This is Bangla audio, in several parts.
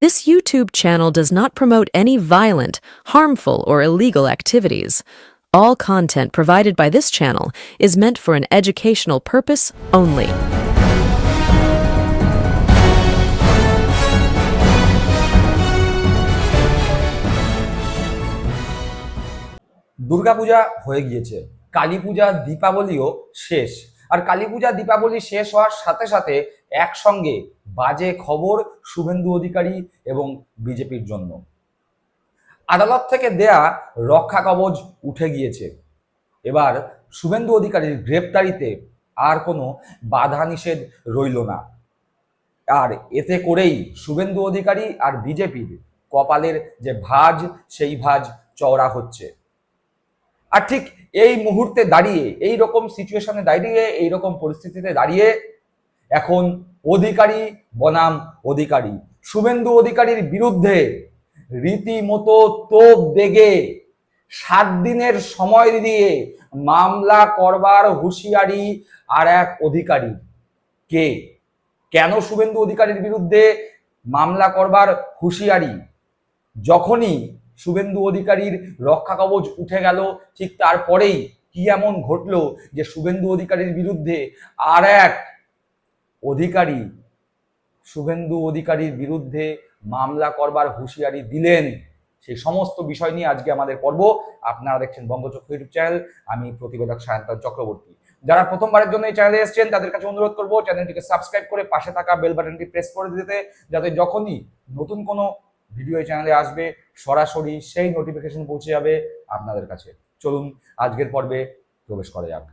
This YouTube channel does not promote any violent, harmful, or illegal activities. All content provided by this channel is meant for an educational purpose only. Durga Puja হয়ে গিয়েছে কালী পূজা দীপাবলিও শেষ আর কালী পূজা দীপাবলি শেষ হওয়ার সাথে সাথে একসঙ্গে বাজে খবর শুভেন্দু অধিকারী এবং বিজেপির জন্য। আদালত থেকে দেয়া রক্ষা কবচ উঠে গিয়েছে। এবার শুভেন্দু অধিকারীর গ্রেপ্তারিতে আর কোনো বাধা নিষেধ রইল না। আর এতে করেই শুভেন্দু অধিকারী আর বিজেপির কপালের যে ভাঁজ, সেই ভাঁজ চওড়া হচ্ছে। আর ঠিক এই মুহূর্তে দাঁড়িয়ে, এই রকম সিচুয়েশনে দাঁড়িয়ে, এই রকম পরিস্থিতিতে দাঁড়িয়ে এখন অধিকারী বনাম অধিকারী। শুভেন্দু অধিকারীর বিরুদ্ধে রীতিমতো তোপ দেগে সাত দিনের সময় দিয়ে মামলা করবার হুঁশিয়ারি আর এক অধিকারী। কে? কেন শুভেন্দু অধিকারীর বিরুদ্ধে মামলা করবার হুঁশিয়ারি? যখনই শুভেন্দু অধিকারীর রক্ষা কবচ উঠে গেল, ঠিক তারপরেই কি এমন ঘটলো যে শুভেন্দু অধিকারীর বিরুদ্ধে আর এক অধিকারী, শুভেন্দু অধিকারীর বিরুদ্ধে মামলা করবার হুঁশিয়ারি দিলেন। সেই সমস্ত বিষয় নিয়ে আজকে আমাদের পর্ব। আপনারা দেখছেন বঙ্গচক্র ইউটিউব চ্যানেল। আমি প্রতিবেদক সায়ন্তন চক্রবর্তী। যারা প্রথমবারের জন্য এই চ্যানেলে এসেছেন, তাদের কাছে অনুরোধ করব চ্যানেলটিকে সাবস্ক্রাইব করে পাশে থাকা বেল বাটনটি প্রেস করে দিতে, যাতে যখনই নতুন কোনো ভিডিও এই চ্যানেলে আসবে, সরাসরি সেই নোটিফিকেশন পৌঁছে যাবে আপনাদের কাছে। চলুন, আজকের পর্বে প্রবেশ করা যাক।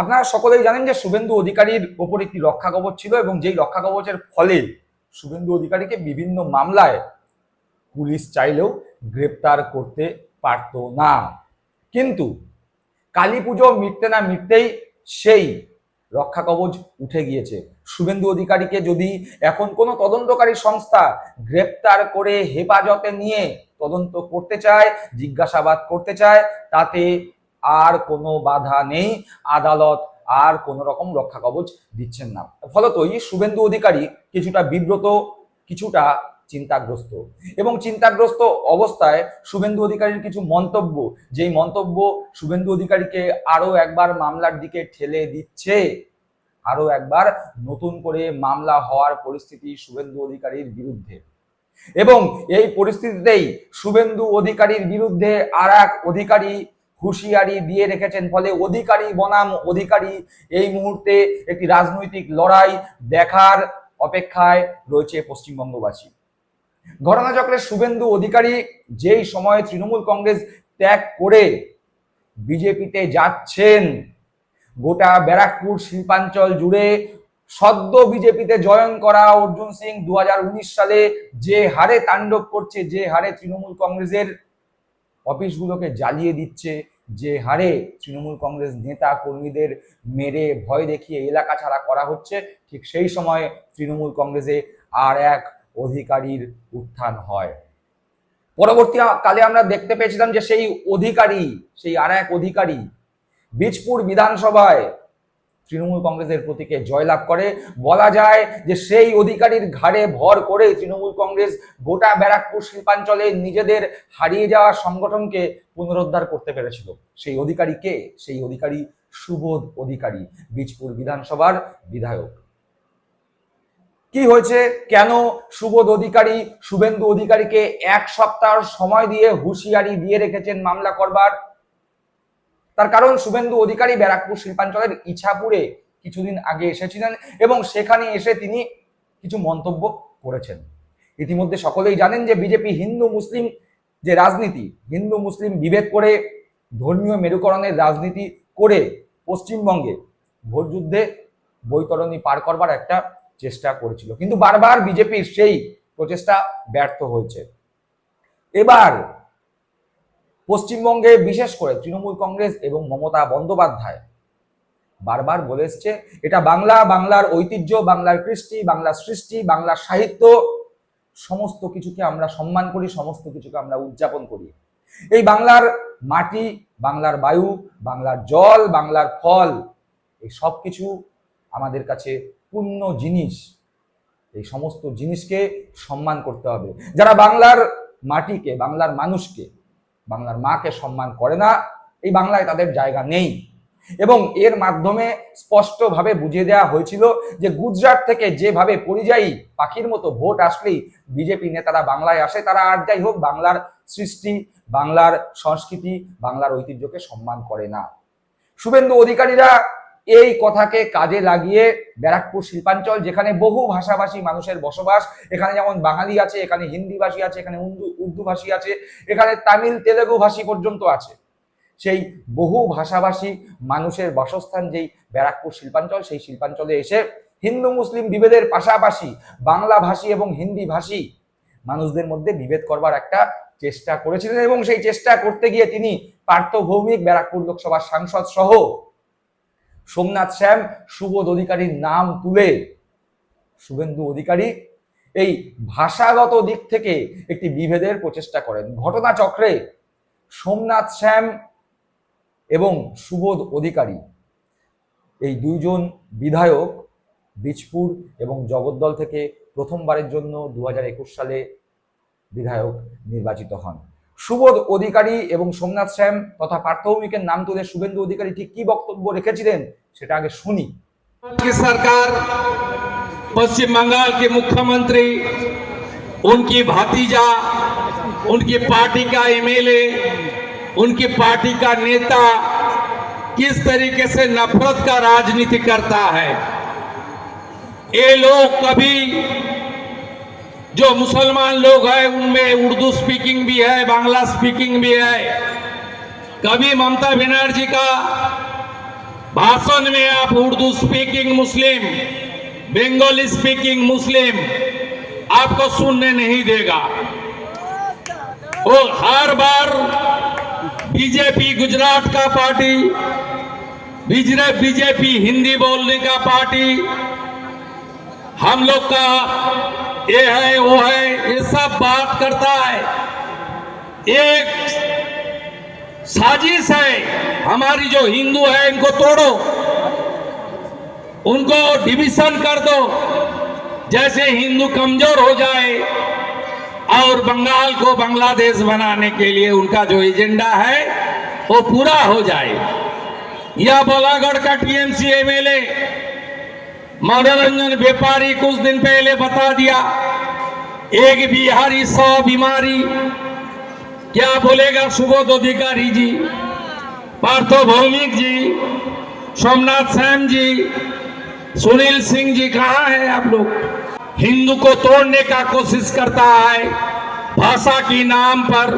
আপনারা সকলেই জানেন যে শুভেন্দু অধিকারীর ওপর একটি রক্ষা কবচ ছিল এবং যেই রক্ষা কবচের ফলে শুভেন্দু অধিকারীকে বিভিন্ন মামলায় পুলিশ চাইলেও গ্রেপ্তার করতে পারত না। কিন্তু কালী পুজো মিটতে না মিটতেই সেই রক্ষা কবচ উঠে গিয়েছে। শুভেন্দু অধিকারীকে যদি এখন কোনো তদন্তকারী সংস্থা গ্রেপ্তার করে হেফাজতে নিয়ে তদন্ত করতে চায়, জিজ্ঞাসাবাদ করতে চায়, তাতে আর কোনো বাধা নেই। আদালত আর কোনো রকম রক্ষা কবচ দিচ্ছেন না। ফলতই শুভেন্দু অধিকারী কিছুটা বিব্রত, কিছুটা চিন্তাগ্রস্ত। এবং চিন্তাগ্রস্ত অবস্থায় শুভেন্দু অধিকারীর কিছু মন্তব্য, যেই মন্তব্য শুভেন্দু অধিকারীকে আরও একবার মামলার দিকে ঠেলে দিচ্ছে, আরও একবার নতুন করে মামলা হওয়ার পরিস্থিতি শুভেন্দু অধিকারীর বিরুদ্ধে। এবং এই পরিস্থিতিতেই শুভেন্দু অধিকারীর বিরুদ্ধে আর এক অধিকারী হুঁশিয়ারি দিয়ে রেখেছেন ফলে অধিকারী বনাম অধিকারী এই মুহূর্তে একটি রাজনৈতিক লড়াই দেখার অপেক্ষায় রয়েছে পশ্চিমবঙ্গবাসী। ঘটনাচক্রে শুভেন্দু অধিকারী যেই সময়ে তৃণমূল কংগ্রেস ত্যাগ করে বিজেপিতে যাচ্ছেন, গোটা ব্যারাকপুর শিল্পাঞ্চল জুড়ে সদ্য বিজেপিতে জয়েন করা অর্জুন সিং দু হাজার উনিশ সালে যে হারে তাণ্ডব করছে, যে হারে তৃণমূল কংগ্রেসের অফিসগুলোকে জ্বালিয়ে দিচ্ছে যে, হারে তৃণমূল কংগ্রেস নেতা কর্মীদের মেরে ভয় দেখিয়ে এলাকা ছাড়া করা হচ্ছে। ঠিক সেই সময় তৃণমূল কংগ্রেসে আর এক অধিকারীর উত্থান হয়। পরবর্তী কালে আমরা দেখতে পেয়েছিলাম যে, সেই অধিকারী, সেই আর এক অধিকারী, বীজপুর বিধানসভায় তৃণমূল কংগ্রেসের প্রতীকে জয়লাভ করে। বলা যায় যে সেই অধিকারীর ঘাড়ে ভর করে তৃণমূল কংগ্রেস গোটা ব্যারাকপুর শিল্পাঞ্চলে নিজেদের হারিয়ে যাওয়া সংগঠনকে পুনরুদ্ধার করতে পেরেছিল। সেই অধিকারী কে? সেই অধিকারী সুবোধ অধিকারী, বীজপুর বিধানসভার বিধায়ক। কি হয়েছে? কেন সুবোধ অধিকারী, শুভেন্দু অধিকারীকে এক সপ্তাহ সময় দিয়ে হুঁশিয়ারি দিয়ে রেখেছেন মামলা করবার? তার কারণ শুভেন্দু অধিকারী ব্যারাকপুর শিল্পাঞ্চলের ইছাপুরে কিছুদিন আগে এসেছিলেন এবং সেখানে এসে তিনি কিছু মন্তব্য করেছেন। ইতিমধ্যে সকলেই জানেন যে বিজেপি হিন্দু মুসলিম যে রাজনীতি, হিন্দু মুসলিম বিভেদ করে ধর্মীয় মেরুকরণের রাজনীতি করে পশ্চিমবঙ্গে ভোটযুদ্ধে বৈতরণী পার করবার একটা চেষ্টা করেছিল। কিন্তু বারবার বিজেপির সেই প্রচেষ্টা ব্যর্থ হয়েছে। এবার পশ্চিমবঙ্গে, বিশেষ করে তৃণমূল কংগ্রেস এবং মমতা বন্দ্যোপাধ্যায়। বারবার বলে এসছে, এটা বাংলা, বাংলার ঐতিহ্য, বাংলার কৃষ্টি, বাংলার সৃষ্টি, বাংলার সাহিত্য, সমস্ত কিছুকে আমরা সম্মান করি, সমস্ত কিছুকে আমরা উদযাপন করি। এই বাংলার মাটি, বাংলার বায়ু, বাংলার জল, বাংলার ফল, এই সব কিছু আমাদের কাছে পূর্ণ জিনিস। এই সমস্ত জিনিসকে সম্মান করতে হবে। যারা বাংলার মাটিকে, বাংলার মানুষকে বাংলার মাকে সম্মান করে না, এই বাংলায় তাদের জায়গা নেই। এবং এর মাধ্যমে স্পষ্টভাবে বুঝিয়ে দেওয়া হয়েছিল যে গুজরাট থেকে যেভাবে পরিযায়ী পাখির মতো ভোট আসলেই বিজেপি নেতারা বাংলায় আসে, তারা আর যাই হোক বাংলার সৃষ্টি, বাংলার সংস্কৃতি, বাংলার ঐতিহ্যকে সম্মান করে না। শুভেন্দু অধিকারীরা এই কথাকে কাজে লাগিয়ে ব্যারাকপুর শিল্পাঞ্চল, যেখানে বহু ভাষাভাষী মানুষের বসবাস, এখানে যেমন বাঙালি আছে, এখানে হিন্দি ভাষী আছে, এখানে উর্দু উর্দু ভাষী আছে, এখানে তামিল তেলেগু ভাষী পর্যন্ত আছে। সেই বহু ভাষাভাষী মানুষের বাসস্থান যেই ব্যারাকপুর শিল্পাঞ্চল, সেই শিল্পাঞ্চলে এসে হিন্দু, মুসলিম বিভেদের পাশাপাশি বাংলা ভাষী এবং হিন্দি ভাষী মানুষদের মধ্যে বিভেদ করবার একটা চেষ্টা করেছিলেন এবং সেই চেষ্টা করতে গিয়ে তিনি পার্থ ভৌমিক ব্যারাকপুর লোকসভার সাংসদ সহ সোমনাথ শ্যাম সুবোধ অধিকারীর নাম তুলে, শুভেন্দু অধিকারী এই ভাষাগত দিক থেকে একটি বিভেদের প্রচেষ্টা করেন। ঘটনাচক্রে সোমনাথ শ্যাম এবং সুবোধ অধিকারী এই দুইজন বিধায়ক বীজপুর এবং জগদ্দল থেকে প্রথমবারের জন্য দু হাজার একুশ সালে বিধায়ক নির্বাচিত হন। সুবোধ অধিকারী এবং সোমনাথ শ্যাম তথা পার্থভূমিকের নাম তুলে শুভেন্দু অধিকারী ঠিক কি বক্তব্য রেখেছিলেন সেটা আগে শুনি की सरकार पश्चिम बंगाल के मुख्यमंत्री उनकी भतीजा उनकी पार्टी का एमएलए उनकी पार्टी का नेता किस तरीके से नफरत का राजनीति करता है ये लोग कभी जो मुसलमान लोग हैं, उनमें उर्दू स्पीकिंग भी है, बांग्ला स्पीकिंग भी है। कभी ममता बनर्जी का भाषण में आप Urdu speaking Muslim, Bengali speaking Muslim, आपको सुनने नहीं देगा। वो हर बार बीजेपी गुजरात का पार्टी बीजेपी हिंदी बोलने का पार्टी, हम लोग का ये है, वो है, ये सब बात करता है। एक साजिश है, हमारी जो हिंदू है, इनको तोड़ो। उनको डिविजन कर दो। जैसे हिंदू कमज़ोर हो जाए, और बंगाल को बांग्लादेश बनाने के लिए उनका जो एजेंडा है, वो पूरा हो जाए। यह बोलागढ़ का टीएमसी एमएलए मनोरंजन व्यापारी कुछ दिन पहले बता दिया, एक बिहारी सौ बीमारी। क्या बोलेगा सुबोध अधिकारी जी? पार्थो भौमिक जी, सोमनाथ सैम जी, सुनील सिंह जी, कहाँ है आप लोग? हिंदू को तोड़ने का कोशिश करता है, भाषा की नाम पर,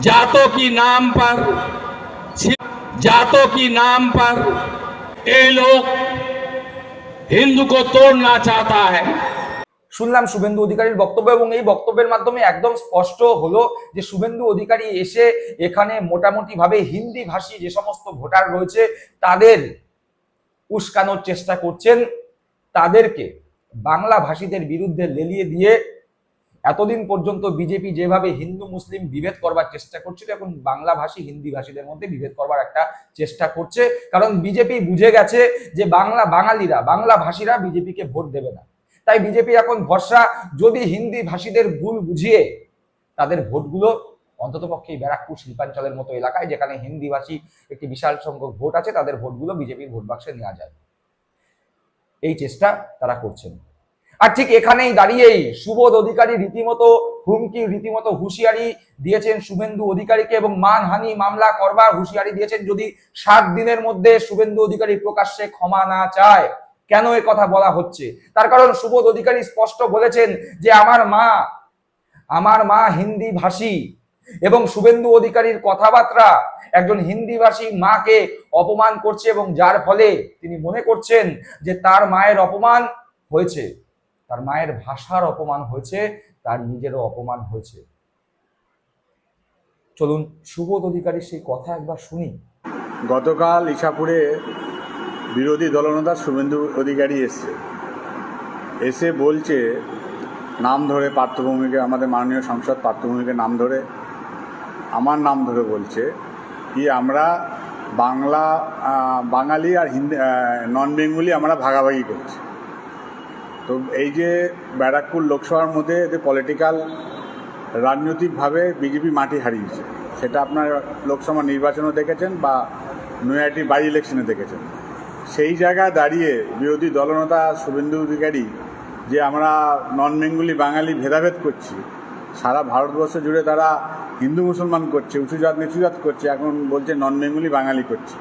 जातों की नाम पर, जातों की नाम पर। ये लोग হিন্দু কো তোড়না চাহতা হ্যাঁ শুনলাম শুভেন্দু অধিকারীর বক্তব্য এবং এই বক্তব্যের মাধ্যমে একদম স্পষ্ট হলো যে শুভেন্দু অধিকারী এসে এখানে মোটামুটিভাবে হিন্দি ভাষী যে সমস্ত ভোটার রয়েছে, তাদের উস্কানোর চেষ্টা করছেন। তাদেরকে বাংলা ভাষীদের বিরুদ্ধে লেলিয়ে দিয়ে এতদিন পর্যন্ত বিজেপি যেভাবে হিন্দু মুসলিম বিভেদ করবার চেষ্টা করছিল, এখন বাংলা ভাষী হিন্দি ভাষীদের মধ্যে বিভেদ করবার একটা চেষ্টা করছে। কারণ বিজেপি বুঝে গেছে যে বাংলা বাঙালিরা বাংলা ভাষীরা বিজেপিকে ভোট দেবে না। তাই বিজেপি এখন ভরসা, যদি হিন্দি ভাষীদের ভুল বুঝিয়ে তাদের ভোটগুলো অন্ততপক্ষে ব্যারাকপুর শিল্পাঞ্চলের মতো এলাকায়, যেখানে হিন্দি ভাষী একটি বিশাল সংখ্যক ভোট আছে, তাদের ভোটগুলো বিজেপির ভোট বাক্সে নেওয়া যায়। এই চেষ্টা তারা করছেন। আর ঠিক এখানেই দাঁড়িয়েই সুবোধ অধিকারী রীতিমতো হুমকি, রীতিমতো হুঁশিয়ারি দিয়েছেন শুভেন্দু অধিকারীকে এবং মানহানি মামলা করবার হুঁশিয়ারি দিয়েছেন যদি সাত দিনের মধ্যে শুভেন্দু অধিকারী প্রকাশ্যে ক্ষমা না চায়। কেন এ কথা বলা হচ্ছে? তার কারণ সুবোধ অধিকারী স্পষ্ট বলেছেন যে আমার মা আমার মা হিন্দি ভাষী এবং শুভেন্দু অধিকারীর কথাবার্তা একজন হিন্দি ভাষী মাকে অপমান করছে এবং যার ফলে তিনি মনে করছেন যে তার মায়ের অপমান হয়েছে। তার মায়ের ভাষার অপমান হয়েছে, তার নিজেরও অপমান হয়েছে। চলুন, সুবোধ অধিকারীর সেই কথা একবার শুনি। গতকাল ইছাপুরে বিরোধী দলনেতা শুভেন্দু অধিকারী এসছে। এসে বলছে, নাম ধরে পার্থভূমিকে, আমাদের মাননীয় সংসদ পার্থভূমিকে নাম ধরে, আমার নাম ধরে বলছে কি আমরা বাংলা বাঙালি আর হিন্দি নন বেঙ্গলি আমরা ভাগাভাগি করছি। তো এই যে ব্যারাকপুর লোকসভার মধ্যে যে পলিটিক্যাল রাজনৈতিকভাবে বিজেপি মাটি হারিয়েছে, সেটা আপনার লোকসভা নির্বাচনও দেখেছেন বা নৈহাটি বাই ইলেকশনে দেখেছেন। সেই জায়গায় দাঁড়িয়ে বিরোধী দলনেতা শুভেন্দু অধিকারী যে আমরা নন বেঙ্গলি বাঙালি ভেদাভেদ করছি, সারা ভারতবর্ষ জুড়ে তারা হিন্দু মুসলমান করছে, উঁচু জাত, নিচু জাত করছে, এখন বলছে নন বেঙ্গলি বাঙালি করছে।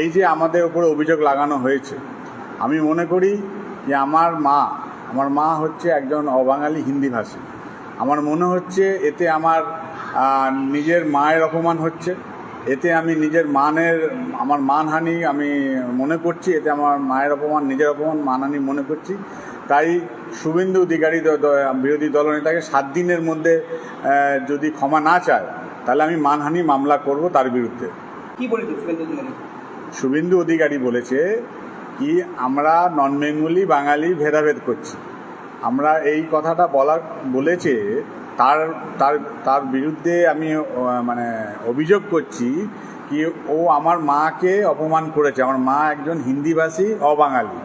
এই যে আমাদের উপরে অভিযোগ লাগানো হয়েছে, আমি মনে করি যে আমার মা আমার মা হচ্ছে একজন অবাঙালি হিন্দিভাষী আমার মনে হচ্ছে এতে আমার নিজের মায়ের অপমান হচ্ছে। এতে আমি নিজের মানের আমার মানহানি আমি মনে করছি এতে আমার মায়ের অপমান নিজের অপমান মানহানি মনে করছি। তাই শুভেন্দু অধিকারী বিরোধী দলনেতাকে সাত দিনের মধ্যে যদি ক্ষমা না চায় তাহলে আমি মানহানি মামলা করব তার বিরুদ্ধে। কি বলেছে শুভেন্দু অধিকারী বলেছে কি আমরা নন বেঙ্গলি বাঙালি ভেদাভেদ করছি। আমরা এই কথাটা বলার, বলেছে, তার তার তার বিরুদ্ধে আমি মানে অভিযোগ করছি কি ও আমার মাকে অপমান করেছে। আমার মা একজন হিন্দিভাষী, অবাঙালি।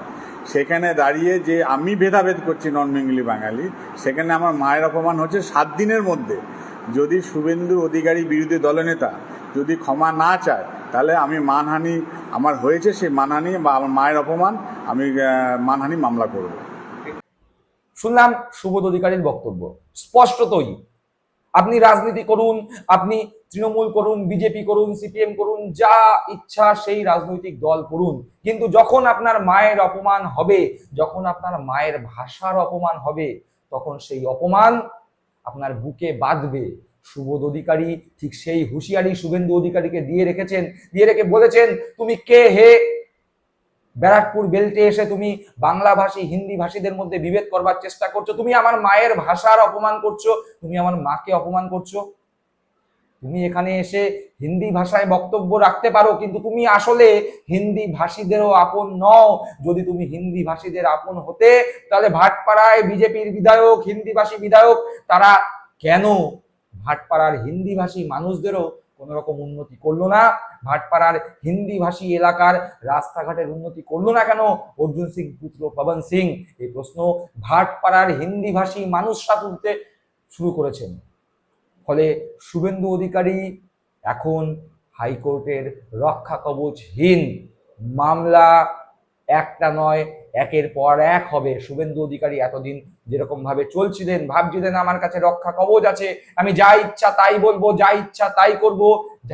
সেখানে দাঁড়িয়ে যে আমি ভেদাভেদ করছি নন বেঙ্গলি বাঙালি, সেখানে আমার মায়ের অপমান হচ্ছে সাত দিনের মধ্যে। যদি শুভেন্দু অধিকারী বিরোধী দলনেতা যদি ক্ষমা না চায় তাহলে আমি মানহানি, আমার হয়েছে সেই মানহানি বা আমার মায়ের অপমান, আমি মানহানি মামলা করব। শুনলাম সুবোধ অধিকারীর বক্তব্য। স্পষ্টতই আপনি রাজনীতি করুন, আপনি তৃণমূল করুন, বিজেপি করুন, সিপিএম করুন, যা ইচ্ছা সেই রাজনৈতিক দল করুন। কিন্তু যখন আপনার মায়ের অপমান হবে, যখন আপনার মায়ের ভাষার অপমান হবে, তখন সেই অপমান আপনার বুকে বাঁধবে। সুবোধ অধিকারী, ঠিক সেই হুঁশিয়ারি শুভেন্দু অধিকারীকে দিয়ে রেখেছেন, দিয়ে রেখে বলেছেন, তুমি কে হে? ব্যারাকপুর বেল্টে এসে তুমি বাংলা ভাষী হিন্দি ভাষীদের মধ্যে বিভেদ করবার চেষ্টা করছ, তুমি আমার মায়ের ভাষার অপমান করছ, তুমি আমার মাকে অপমান করছ। তুমি এখানে এসে হিন্দি ভাষায় বক্তব্য রাখতে পারো, কিন্তু তুমি আসলে হিন্দি ভাষীদেরও আপন নও। যদি তুমি হিন্দি ভাষীদের আপন হতে, তাহলে ভাটপাড়ায় বিজেপির বিধায়ক হিন্দি ভাষী বিধায়ক তারা কেন ভাটপাড়ার হিন্দি ভাষী মানুষদেরও কোনো রকম উন্নতি করল না। ভাটপাড়ার হিন্দি ভাষী এলাকার রাস্তাঘাটের উন্নতি করল না কেন? অর্জুন সিং, পুত্র পবন সিং, এই প্রশ্ন ভাটপাড়ার হিন্দি ভাষী মানুষরা তুলতে শুরু করেছেন। ফলে শুভেন্দু অধিকারী এখন হাইকোর্টের রক্ষা কবচহীন। মামলা একটা নয়, একের পর এক হবে। শুভেন্দু অধিকারী এতদিন যেরকম ভাবে চলছিলেন, ভাবছিলেন আমার কাছে রক্ষা কবচ আছে, আমি যা ইচ্ছা তাই বলব, যা ইচ্ছা তাই করব,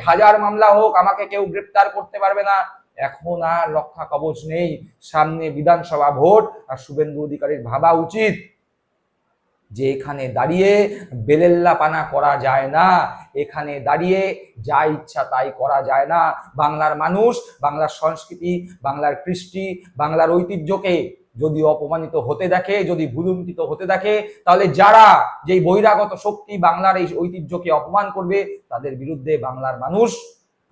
হাজার মামলা হোক, আমাকে কেউ গ্রেপ্তার করতে পারবে না। এখন আর রক্ষা কবচ নেই, সামনে বিধানসভা ভোট, আর শুভেন্দু অধিকারীর ভাবা উচিত যে এখানে দাঁড়িয়ে বেলেল্লা পানা করা যায় না, এখানে দাঁড়িয়ে যা ইচ্ছা তাই করা যায় না। বাংলার মানুষ, বাংলার সংস্কৃতি, বাংলার কৃষ্টি, বাংলার ঐতিহ্যকে যদি অপমানিত হতে দেখে, যদি ভুলুণ্ঠিত হতে দেখে, তাহলে যারা যেই বহিরাগত শক্তি বাংলার এই ঐতিহ্যকে অপমান করবে, তাদের বিরুদ্ধে বাংলার মানুষ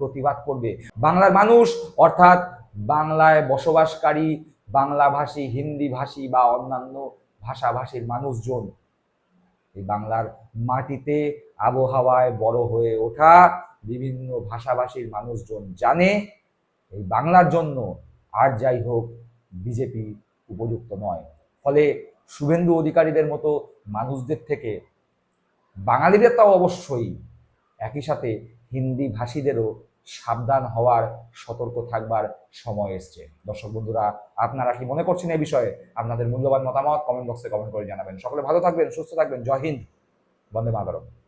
প্রতিবাদ করবে। বাংলার মানুষ, অর্থাৎ বাংলায় বসবাসকারী বাংলাভাষী হিন্দি ভাষী বা অন্যান্য ভাষাভাষীর মানুষজন, এই বাংলার মাটিতে আবহাওয়ায় বড় হয়ে ওঠা বিভিন্ন ভাষাভাষীর মানুষজন জানে, এই বাংলার জন্য আর যাই হোক, বিজেপি উপযুক্ত নয়। ফলে শুভেন্দু অধিকারীদের মতো মানুষদের থেকে বাঙালিদের তাও অবশ্যই একই সাথে হিন্দি ভাষীদেরও সাবধান হওয়ার সতর্ক থাকবার সময় এসছে। দর্শক বন্ধুরা, আপনারা কি মনে করছেন এই বিষয়ে? আপনাদের মূল্যবান মতামত কমেন্ট বক্সে কমেন্ট করে জানাবেন। সকলে ভালো থাকবেন, সুস্থ থাকবেন। জয় হিন্দ। বন্দে মাতরম।